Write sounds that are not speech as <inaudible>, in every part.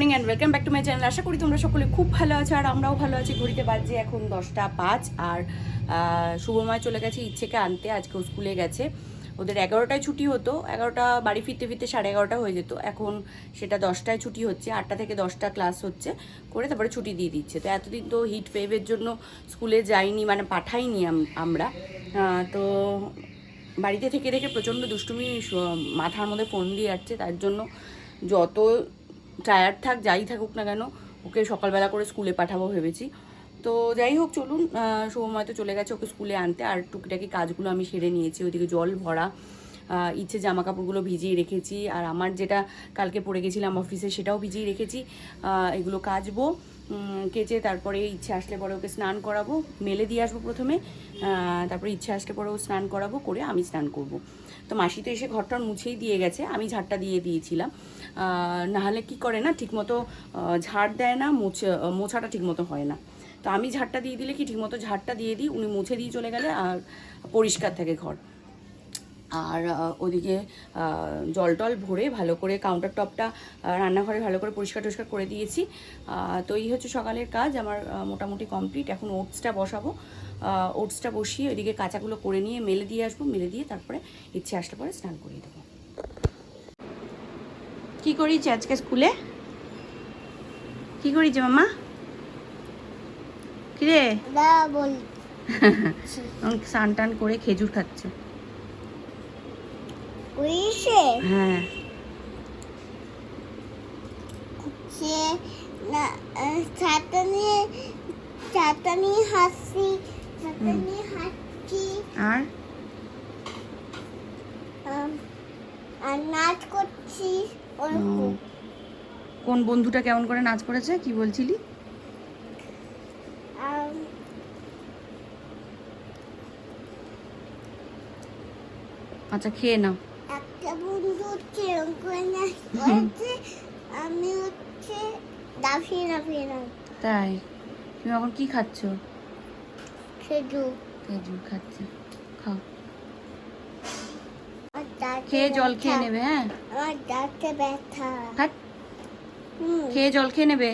Morning and welcome back to my channel আশা করি তোমরা সকলে খুব ভালো আছো আর আমরাও ভালো আছি। ঘড়িতে বাজছে এখন দশটা পাঁচ আর শুভময় চলে গেছে ইচ্ছেকে আনতে। আজকে স্কুলে গেছে। ওদের এগারোটায় ছুটি হতো। এগারোটা, বাড়ি ফিরতে ফিরতে সাড়ে এগারোটা হয়ে যেত। এখন সেটা দশটায় ছুটি হচ্ছে। আটটা থেকে দশটা ক্লাস হচ্ছে। করে তারপরে ছুটি দিয়ে দিচ্ছে। তো এতদিন তো হিট ওয়েভের জন্য স্কুলে যাইনি মানে পাঠাইনি আম- আমরা। তো বাড়িতে থেকে রেখে প্রচণ্ড দুষ্টুমি মাথার মধ্যে ফোন দিয়ে যাচ্ছে তার জন্য যত টায়ার্ড থাক, যাই থাকুক না কেন, ওকে সকালবেলা করে স্কুলে পাঠাবো ভেবেছি। তো যাই হোক, চলুন সময় তো চলে গেছে ওকে স্কুলে আনতে, আর টুকিটাকি কাজগুলো আমি সেরে নিয়েছি ওইদিকে জল ভরা ইচ্ছে জামা কাপড়গুলো ভিজিয়ে রেখেছি, আর আমার যেটা কালকে পড়ে গেছিলাম অফিসে সেটাও ভিজিয়ে রেখেছি এগুলো কাচবো কেচে তারপরে ইচ্ছে আসলে পরে ওকে স্নান করাবো, মেলে দিয়ে আসব প্রথমে তারপরে ইচ্ছে আসলে পরে ও স্নান করাবো, করে আমি স্নান করব। তো মাসি তো এসে ঘরটার মুছেই দিয়ে গেছে, আমি ঝাড়টা দিয়ে দিয়েছিলাম। নাহলে কি করে না, ঠিকমতো ঝাড় দেয় না, মুছে, মোছাটা ঠিকমতো হয় না। তো আমি ঝাড়টা দিয়ে দিলে কি ঠিকমতো ঝাড়টা দিয়ে দিই, উনি মুছে দিয়ে চলে গেলে আর পরিষ্কার থাকে ঘর। আর ওদিকে জল টল ভরে ভালো করে কাউন্টার টপটা রান্নাঘরে ভালো করে পরিষ্কার টরিষ্কার করে দিয়েছি। তো এই হচ্ছে সকালের কাজ আমার মোটামুটি কমপ্লিট এখন ওটসটা বসাবো। ওটসটা বসিয়ে ওইদিকে কাঁচাগুলো করে নিয়ে মেলে দিয়ে আসব মেলে দিয়ে তারপরে ইচ্ছে আসলে পরে স্নান করিয়ে দেবো। কি করিছে আজকে স্কুলে? কি করিছে মামা? কিরে? <laughs> স্নান টান করে খেজুর খাচ্ছে। উইসে হ্যাঁ। সে ছাতা নিয়ে ছাতা নিয়ে হাসছি ছাতা নিয়ে আর? আর নাচ করছি ওরকম কোন বন্ধুটা কেমন করে নাচ করেছে কি বলছিলি? আচ্ছা খেয়ে নাও। একটা বন্ধু হচ্ছে আমি হচ্ছে দাফিয়ে দাফিয়ে তাই? তুমি এখন কি খাচ্ছ? খেজুর। খেজুর খাচ্ছে। খাও। খেয়ে জল খেয়ে নেবে হ্যাঁ? আমার দাঁতে ব্যথা। খেয়ে জল খেয়ে নেবে?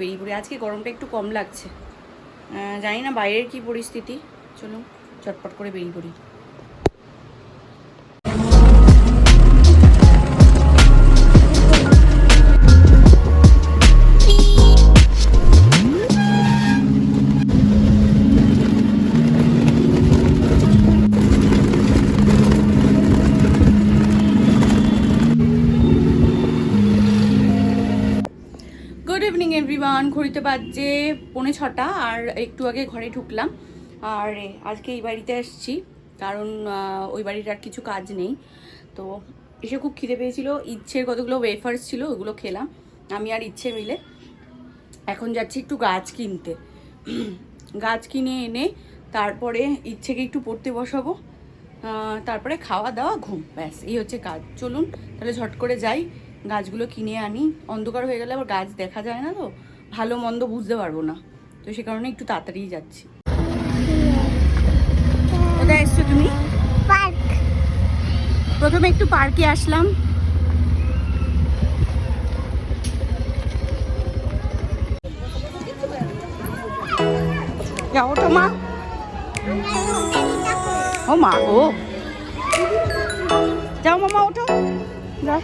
বেরিয়ে পড়ি। আজকে গরমটা একটু কম লাগছে। জানি না বাইরের কি পরিস্থিতি। চলুন, চটপট করে বেরিয়ে পড়ি। ঘড়িতে বাজছে পৌনে ছটা, আর একটু আগে ঘরে ঢুকলাম। আর আজকে এই বাড়িতে আসছি কারণ ওই বাড়ির আর কিছু কাজ নেই। তো এসে খুব খিদে পেয়েছিল, ইচ্ছের কতগুলো ওয়েফার্স ছিল ওগুলো খেলাম, আমি আর ইচ্ছে মিলে। এখন যাচ্ছি একটু গাছ কিনতে। গাছ কিনে এনে তারপরে ইচ্ছেকে একটু পড়তে বসাবো তারপরে খাওয়া দাওয়া, ঘুম, ব্যাস, এই হচ্ছে কাজ। চলুন, তাহলে ঝট করে যাই, গাছগুলো কিনে আনি। অন্ধকার হয়ে গেলে আবার গাছ দেখা যায় না তো। ভালো মন্দ বুঝতে পারব না। তো সে কারণে একটু তাড়াতাড়ি যাচ্ছি। কোথায় এসছো তুমি? পার্ক। প্রথমে একটু পার্কে আসলাম। যাও তো মা। ও মা গো। যাও মামা ওঠো। যাও।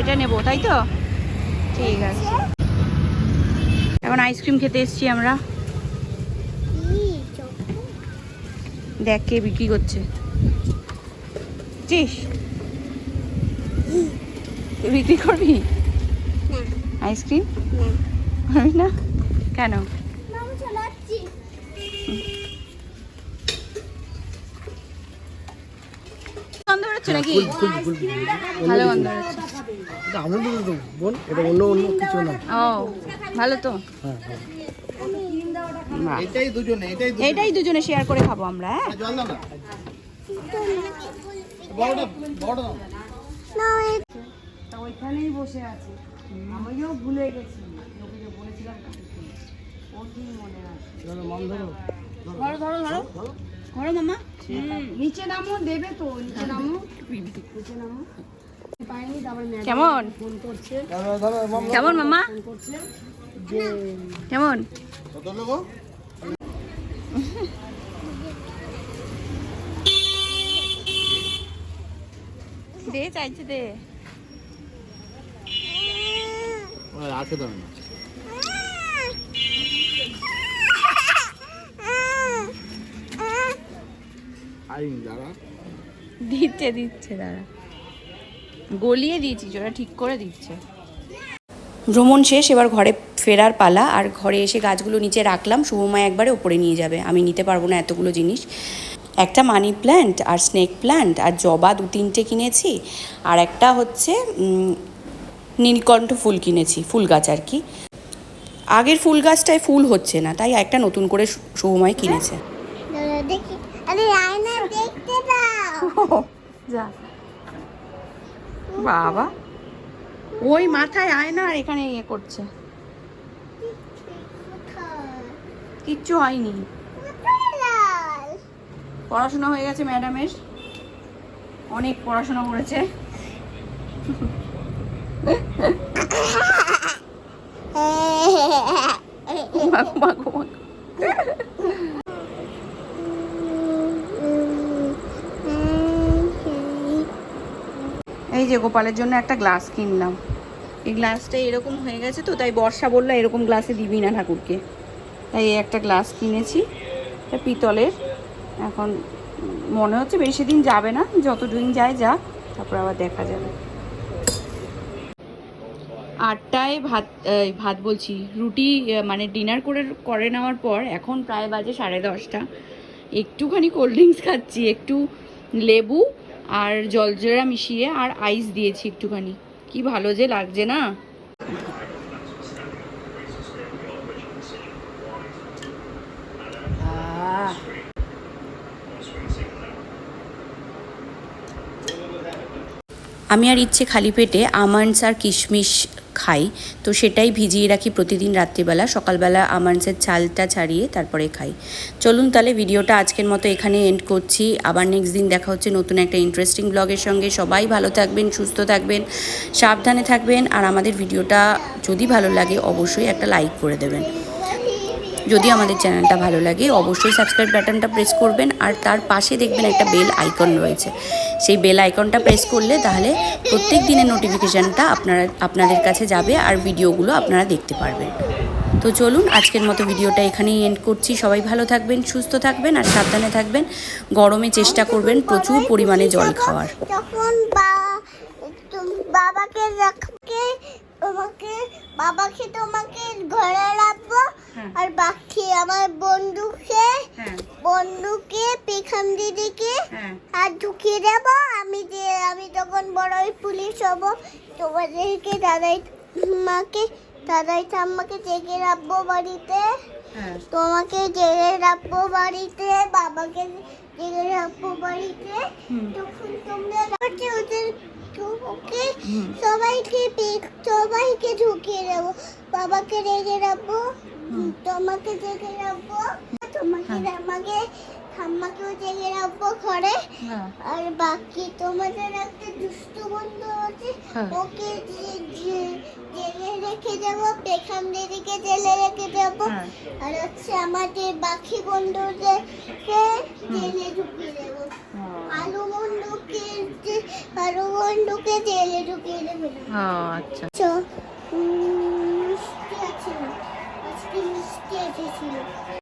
এটা নেব তাই তো? ঠিক আছে। এখন আইসক্রিম খেতে এসেছি আমরা। দেখ কে বিক্রি করছে। চিস বিক্রি করবি? আইসক্রিম না। করবি না? কেন? মামা চালাচ্ছি। বন্ধ নাকি? ভালো বন্ধ হচ্ছে মতো তো বোন এটা অন্য অন্য কিছু না। ও ভালো তো। হ্যাঁ হ্যাঁ। এটাই দুজনে এটাই এইটাই দুজনে শেয়ার করে খাব আমরা হ্যাঁ? জল দাও না। বড়টা বড়টা দাও। না তা ওইখানেই বসে আছে। আমিও ভুলে গেছি। লোকে বলেছিলাম মনে আছে? ধরো মন ধরো। ধরো ধরো ধরো ধরো। মামা। নিচে নামো দেবে তো নিচে নামো। নিচে নামো। কেমন? কেমন মামা? কেমন? দে চাইছে দে। না দিচ্ছে দিচ্ছে দাঁড়া। গলিয়ে দিয়েছি ওরা ঠিক করে দিচ্ছে। ভ্রমণ শেষ এবার ঘরে ফেরার পালা। আর ঘরে এসে গাছগুলো নিচে রাখলাম শুভমা একবারে ওপরে নিয়ে যাবে। আমি নিতে পারব না এতগুলো জিনিস। একটা মানি প্ল্যান্ট আর স্নেক প্ল্যান্ট আর জবা দু তিনটে কিনেছি। আর একটা হচ্ছে নীলকণ্ঠ ফুল কিনেছি ফুল গাছ আর কি। আগের ফুল গাছটায় ফুল হচ্ছে না তাই একটা নতুন করে শু- শুভময় কিনেছে। দেখি আরে আয়না দেখতে দাও <laughs> যা। বাবা। ওই মাথায় আয়না আর এখানে ইয়ে করছে। কিচ্ছু হয়নি। পড়াশোনা হয়ে গেছে ম্যাডামের। অনেক পড়াশোনা করেছে। যে গোপালের জন্য একটা গ্লাস কিনলাম। এই গ্লাসটা এরকম হয়ে গেছে তো, তাই বর্ষা বলল এরকম গ্লাসে দিবি না ঠাকুরকে। তাই একটা গ্লাস কিনেছি পিতলের। এখন মনে হচ্ছে বেশি দিন যাবে না, যতদিন যায় যাক, তারপর আবার দেখা যাবে। আটটায় ভাত ভাত বলছি, রুটি মানে ডিনার করে করে নেওয়ার পর এখন প্রায় বাজে সাড়ে দশটা। একটুখানি কোল্ড ড্রিঙ্কস খাচ্ছি, একটু লেবু আর জলজিরা মিশিয়ে আর আইস দিয়েছি একটুখানি। কি ভালো যে লাগছে না? আমি আর ইচ্ছে খালি পেটে আমন্ডস আর কিশমিশ খাই। তো সেটাই ভিজিয়ে রাখি প্রতিদিন রাত্রিবেলা। সকালবেলা আমানসের চালটা ছাড়িয়ে তারপরে খাই। চলুন তাহলে ভিডিওটা আজকের মতো এখানে এন্ড করছি। আবার নেক্সট দিন দেখা হচ্ছে নতুন একটা ইন্টারেস্টিং ব্লগের সঙ্গে। সবাই ভালো থাকবেন, সুস্থ থাকবেন, সাবধানে থাকবেন। আর আমাদের ভিডিওটা যদি ভালো লাগে, অবশ্যই একটা লাইক করে দেবেন। যদি আমাদের চ্যানেলটা ভালো লাগে, অবশ্যই সাবস্ক্রাইব বাটনটা প্রেস করবেন আর তার পাশে দেখবেন একটা বেল আইকন রয়েছে। সেই বেল আইকনটা প্রেস করলে তাহলে প্রত্যেক দিনের নোটিফিকেশানটা আপনারা, আপনাদের কাছে যাবে আর ভিডিওগুলো আপনারা দেখতে পারবেন। তো চলুন, আজকের মতো ভিডিওটা এখানেই এন্ড করছি। সবাই ভালো থাকবেন, সুস্থ থাকবেন আর সাবধানে থাকবেন। গরমে চেষ্টা করবেন প্রচুর পরিমাণে জল খাওয়ার। বাবাকে তোমাকে বাবাকে তোমাকে ঘরে। আর বাকি আমার বন্ধুকে হ্যাঁ। বন্ধুকে পেখান দিদিকে হ্যাঁ। আর ঢুকিয়ে দেবো। আমি যে আমি তখন বড়ই পুলিশ হব তোমাদেরকে দাদাই মাকে দাদাই ঠাম্মাকে জেগে রাখব বাড়িতে। হ্যাঁ। তোমাকে জেগে রাখব বাড়িতে বাবাকে জেগে রাখব বাড়িতে। তখন তোমরা ওদের ওকে সবাইকে সবাইকে ঢুকিয়ে দেবো। বাবাকে রেখে রাখব। তোমাকে জেগে রাখব। তোমাকে হ্যাঁ। আমাকে ঠাম্মাকেও জেগে রাখব ঘরে। হ্যাঁ। আর বাকি তোমাদের একটা দুষ্টু বন্ধু আছে হ্যাঁ। ওকে জেলে রেখে দেবো পেখান দিদিকে জেলে রেখে দেবো। আর হচ্ছে আমাদের বাকি বন্ধুদেরকে জেলে ঢুকিয়ে দেবো। আলু বন্ধুকে আরও বন্ধুকে জেলে ঢুকিয়ে দেবে। আচ্ছা। sesiyle.